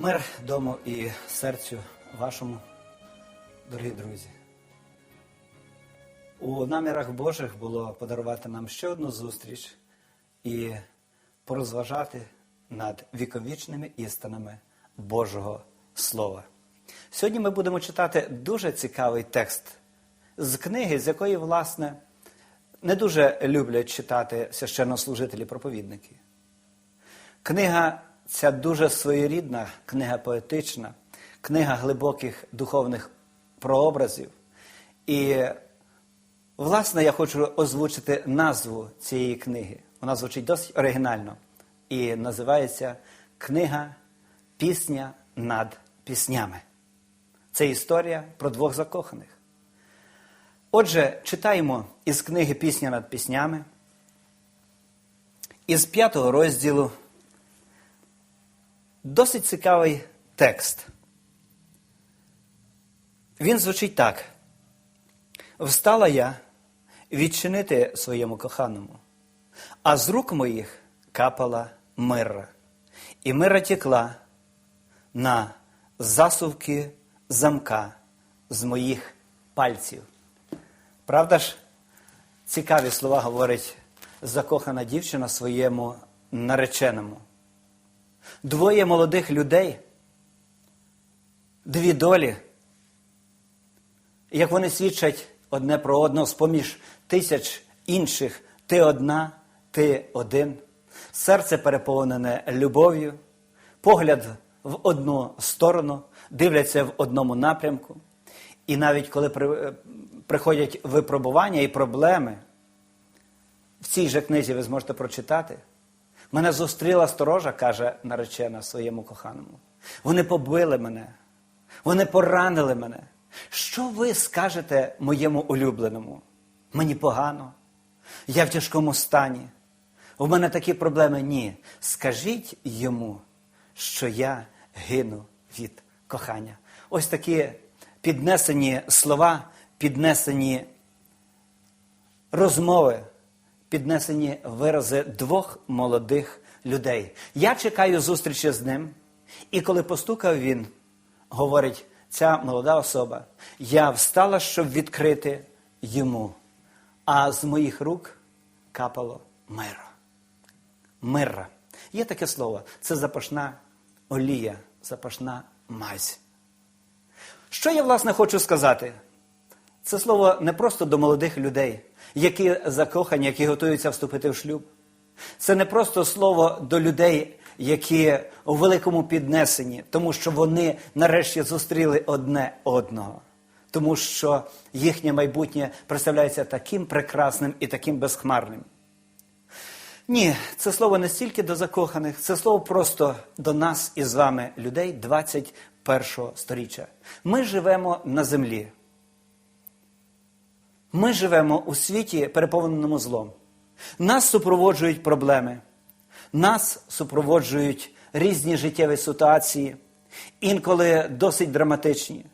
Мир дому і серцю вашому, дорогі друзі. У намірах Божих було подарувати нам ще одну зустріч і порозважати над віковічними істинами Божого Слова. Сьогодні ми будемо читати дуже цікавий текст з книги, з якої, власне, не дуже люблять читати священнослужителі-проповідники. Книга ця дуже своєрідна, книга поетична, книга глибоких духовних прообразів. І, власне, я хочу озвучити назву цієї книги. Вона звучить досить оригінально і називається Книга Пісня над піснями. Це історія про двох закоханих. Отже, читаємо із книги Пісня над піснями, із п'ятого розділу. Досить цікавий текст. Він звучить так: Встала я відчинити своєму коханому, а з рук моїх капала мирра, і мира текла на засувки замка з моїх пальців. Правда ж, цікаві слова говорить закохана дівчина своєму нареченому. Двоє молодих людей, дві долі, як вони свідчать одне про одного з-поміж тисяч інших, ти одна, ти один, серце переповнене любов'ю, погляд в одну сторону, дивляться в одному напрямку. І навіть коли приходять випробування і проблеми, в цій же книзі ви зможете прочитати. Мене зустріла сторожа, каже наречена своєму коханому. Вони побили мене, вони поранили мене. Що ви скажете моєму улюбленому? Мені погано, я в тяжкому стані. У мене такі проблеми. Ні. Скажіть йому, що я гину від кохання. Ось такі піднесені слова, піднесені розмови, піднесені вирази двох молодих людей. Я чекаю зустрічі з ним, і коли постукав він, говорить ця молода особа, я встала, щоб відкрити йому, а з моїх рук капало миро. Мирра. Є таке слово, це запашна олія, запашна мазь. Що я, власне, хочу сказати? Це слово не просто до молодих людей, які закохані, які готуються вступити в шлюб. Це не просто слово до людей, які у великому піднесенні, тому що вони нарешті зустріли одне одного, тому що їхнє майбутнє представляється таким прекрасним і таким безхмарним. Ні, це слово не стільки до закоханих, це слово просто до нас і з вами, людей 21 сторіччя. Ми живемо на землі. Ми живемо у світі, переповненому злом. Нас супроводжують проблеми, нас супроводжують різні життєві ситуації, інколи досить драматичні.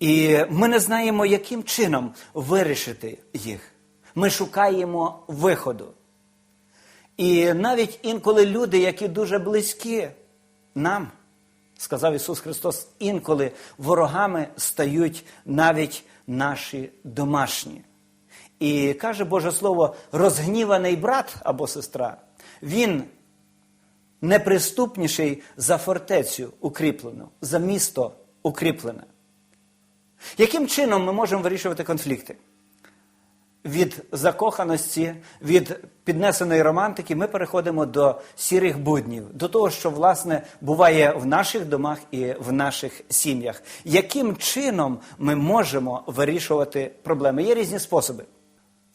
І ми не знаємо, яким чином вирішити їх. Ми шукаємо виходу. І навіть інколи люди, які дуже близькі нам, сказав Ісус Христос, інколи ворогами стають навіть наші домашні. І каже Боже Слово, розгніваний брат або сестра, він неприступніший за фортецю укріплену, за місто укріплене. Яким чином ми можемо вирішувати конфлікти? Від закоханості, від піднесеної романтики ми переходимо до сірих буднів, до того, що власне буває в наших домах і в наших сім'ях. Яким чином ми можемо вирішувати проблеми? Є різні способи,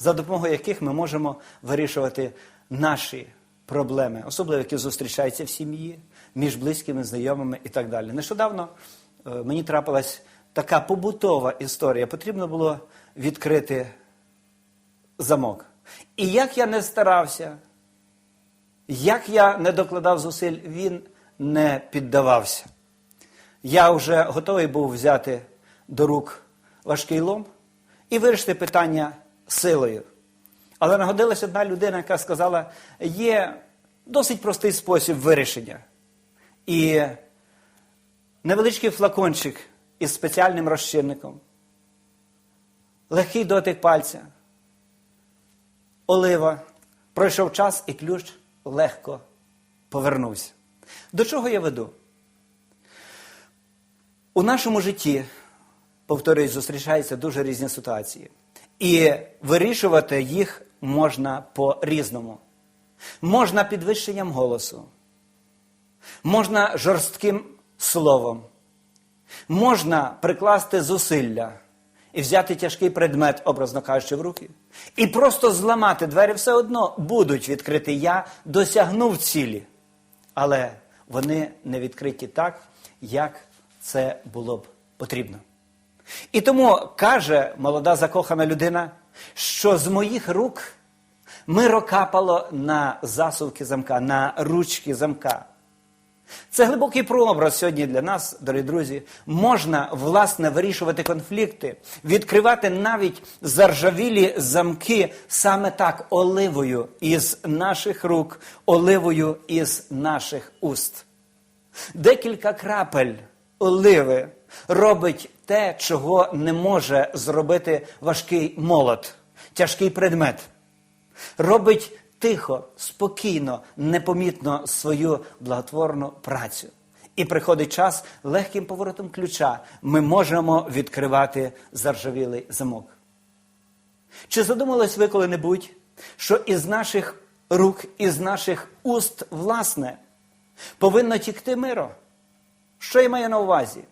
за допомогою яких ми можемо вирішувати наші проблеми, особливо які зустрічаються в сім'ї, між близькими, знайомими і так далі. Нещодавно е, мені трапилась така побутова історія. Потрібно було відкрити замок. І як я не старався, як я не докладав зусиль, він не піддавався. Я вже готовий був взяти до рук важкий лом і вирішити питання силою. Але нагодилась одна людина, яка сказала, є досить простий спосіб вирішення. І невеличкий флакончик із спеціальним розчинником, легкий дотик пальця, олива, пройшов час і ключ легко повернувся. До чого я веду? У нашому житті, повторюсь, зустрічаються дуже різні ситуації. І вирішувати їх можна по-різному. Можна підвищенням голосу, можна жорстким словом, можна прикласти зусилля і взяти тяжкий предмет, образно кажучи, в руки, і просто зламати двері все одно будуть відкриті. Я досягнув цілі, але вони не відкриті так, як це було б потрібно. І тому каже молода закохана людина, що з моїх рук миро капало на засувки замка, на ручки замка. Це глибокий прообраз сьогодні для нас, дорогі друзі. Можна, власне, вирішувати конфлікти, відкривати навіть заржавілі замки саме так, оливою із наших рук, оливою із наших уст. Декілька крапель оливи робить те, чого не може зробити важкий молот, тяжкий предмет. Робить тихо, спокійно, непомітно свою благотворну працю. І приходить час легким поворотом ключа ми можемо відкривати заржавілий замок. Чи задумались ви коли-небудь, що із наших рук, із наших уст, власне, повинно тікти миро? Що я маю на увазі?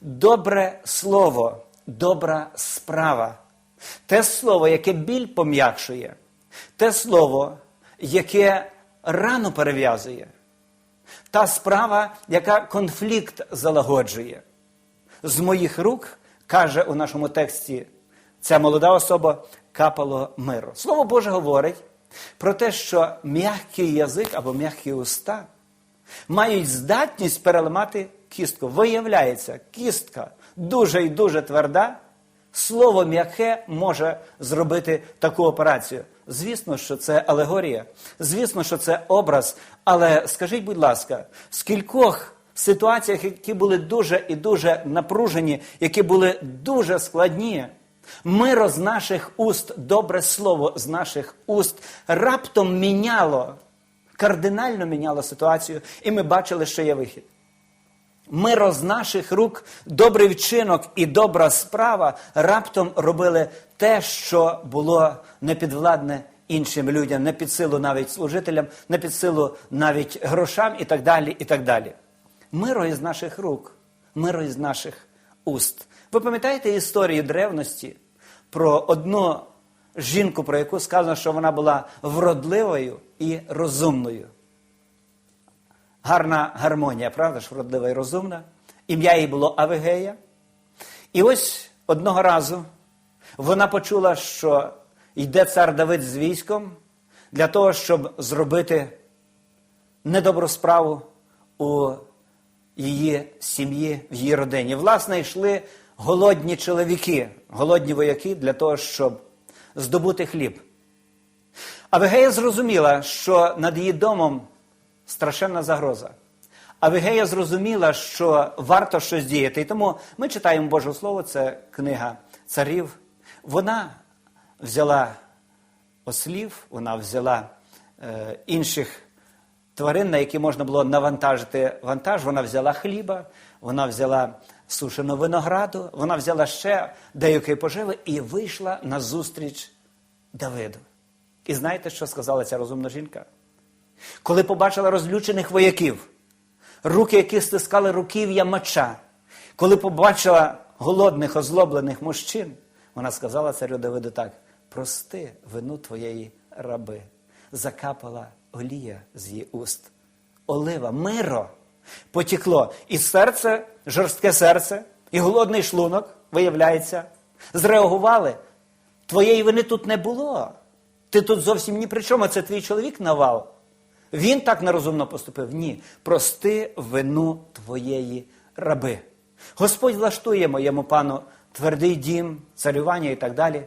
Добре слово, добра справа. Те слово, яке біль пом'якшує, те слово, яке рану перев'язує, та справа, яка конфлікт залагоджує. З моїх рук, каже у нашому тексті ця молода особа, капало миру. Слово Боже говорить про те, що м'який язик або м'які уста мають здатність переламати кістку. Виявляється, кістка дуже і дуже тверда. Слово м'яке може зробити таку операцію. Звісно, що це алегорія, звісно, що це образ. Але скажіть, будь ласка, в скількох ситуаціях, які були дуже і дуже напружені, які були дуже складні, миро з наших уст, добре слово з наших уст раптом міняло, кардинально міняло ситуацію, і ми бачили, що є вихід. Миро з наших рук, добрий вчинок і добра справа раптом робили те, що було непідвладне іншим людям, не під силу навіть служителям, не під силу навіть грошам і так далі. і так далі. Миро із наших рук, миро із наших уст. Ви пам'ятаєте історію древності про одну жінку, про яку сказано, що вона була вродливою і розумною? Гарна гармонія, правда ж, вродлива і розумна. Ім'я їй було Авигея. І ось одного разу вона почула, що йде цар Давид з військом для того, щоб зробити недобру справу у її сім'ї, в її родині. Власне, йшли голодні чоловіки, голодні вояки для того, щоб здобути хліб. Авигея зрозуміла, що над її домом страшенна загроза. Авігея зрозуміла, що варто щось діяти. І тому ми читаємо Боже Слово, це книга царів. Вона взяла ослів, вона взяла е, інших тварин, на які можна було навантажити вантаж. Вона взяла хліба, вона взяла сушену винограду, вона взяла ще деякі поживи і вийшла на зустріч Давиду. І знаєте, що сказала ця розумна жінка? Коли побачила розлючених вояків, руки, які стискали руків'я меча, коли побачила голодних, озлоблених мужчин, вона сказала царю Давиду так: прости вину твоєї раби, закапала олія з її уст. Олива, миро потікло. І серце, жорстке серце, і голодний шлунок, виявляється, зреагували. Твоєї вини тут не було. Ти тут зовсім ні при чому, це твій чоловік навав. Він так нерозумно поступив. Ні. Прости вину твоєї раби. Господь влаштує моєму пану твердий дім, царювання і так далі.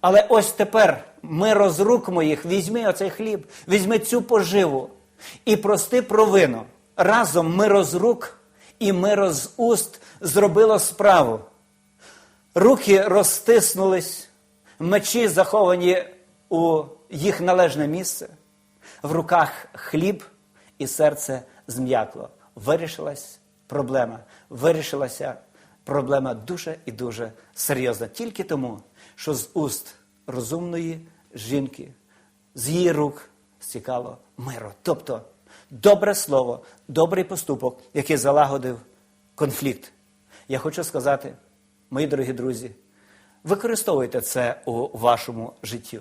Але ось тепер миро з рук моїх, візьми оцей хліб, візьми цю поживу і прости провину. Разом миро з і миро з уст зробило справу. Руки розтиснулись, мечі заховані у їх належне місце, в руках хліб і серце зм'якло. Вирішилась проблема. Вирішилася проблема дуже і дуже серйозна. Тільки тому, що з уст розумної жінки, з її рук стікало миро. Тобто добре слово, добрий поступок, який залагодив конфлікт. Я хочу сказати, мої дорогі друзі, використовуйте це у вашому житті.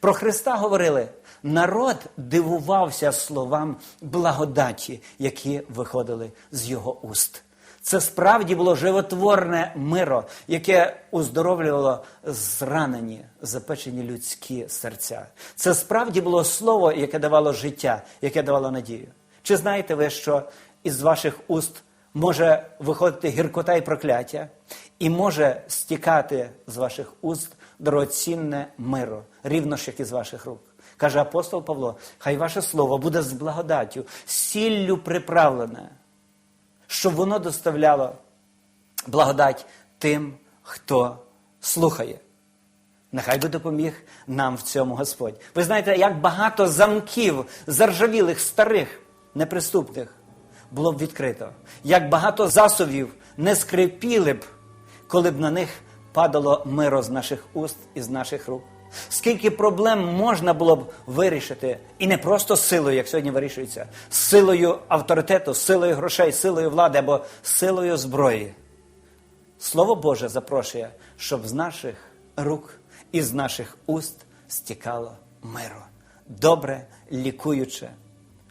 Про Христа говорили, народ дивувався словам благодаті, які виходили з його уст. Це справді було животворне миро, яке уздоровлювало зранені, запечені людські серця. Це справді було слово, яке давало життя, яке давало надію. Чи знаєте ви, що із ваших уст може виходити гіркота і прокляття, і може стікати з ваших уст дорогоцінне миро, рівно ж як із ваших рук? Каже апостол Павло, хай ваше слово буде з благодаттю, сіллю приправлене щоб воно доставляло благодать тим, хто слухає. Нехай би допоміг нам в цьому Господь. Ви знаєте, як багато замків заржавілих, старих, неприступних було б відкрито, як багато засобів не скрипіли б, коли б на них падало миро з наших уст і з наших рук. Скільки проблем можна було б вирішити, і не просто силою, як сьогодні вирішується, силою авторитету, силою грошей, силою влади або силою зброї. Слово Боже запрошує, щоб з наших рук і з наших уст стікало миро. Добре, лікуюче,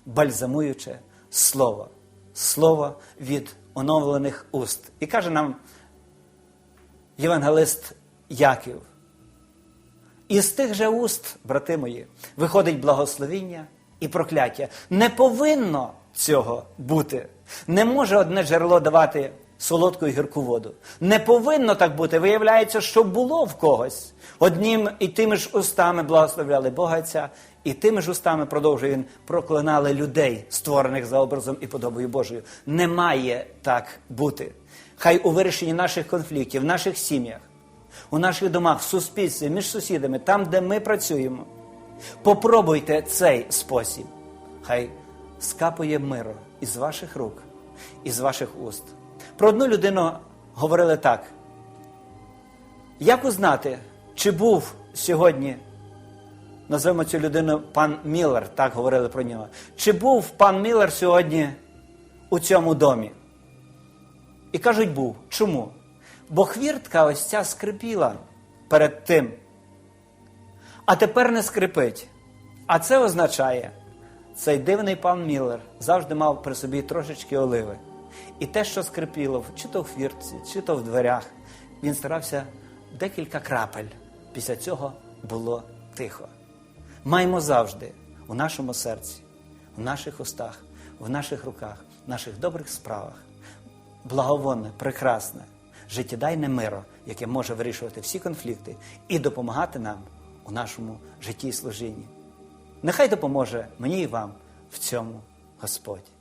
бальзамуюче слово, слово від оновлених уст. І каже нам євангелист Яків. Із тих же уст, брати мої, виходить благословіння і прокляття. Не повинно цього бути. Не може одне джерело давати солодку і гірку воду. Не повинно так бути. Виявляється, що було в когось. Одним і тими ж устами благословляли Бога і тими ж устами продовжує він проклинали людей, створених за образом і подобою Божою. Не має так бути. Хай у вирішенні наших конфліктів, в наших сім'ях у наших домах, в суспільстві, між сусідами, там, де ми працюємо. Попробуйте цей спосіб. Хай скапує миро із ваших рук, із ваших уст. Про одну людину говорили так. Як узнати, чи був сьогодні, називаємо цю людину пан Міллер, так говорили про нього, чи був пан Міллер сьогодні у цьому домі? І кажуть, був. Чому? Бо хвіртка ось ця скрипіла перед тим. А тепер не скрипить. А це означає, цей дивний пан Міллер завжди мав при собі трошечки оливи. І те, що скрипіло, чи то в хвіртці, чи то в дверях, він старався декілька крапель. Після цього було тихо. Маємо завжди у нашому серці, в наших устах, в наших руках, в наших добрих справах благовонне, прекрасне життєдайне миро, яке може вирішувати всі конфлікти і допомагати нам у нашому житті і служінні. Нехай допоможе мені і вам в цьому Господь.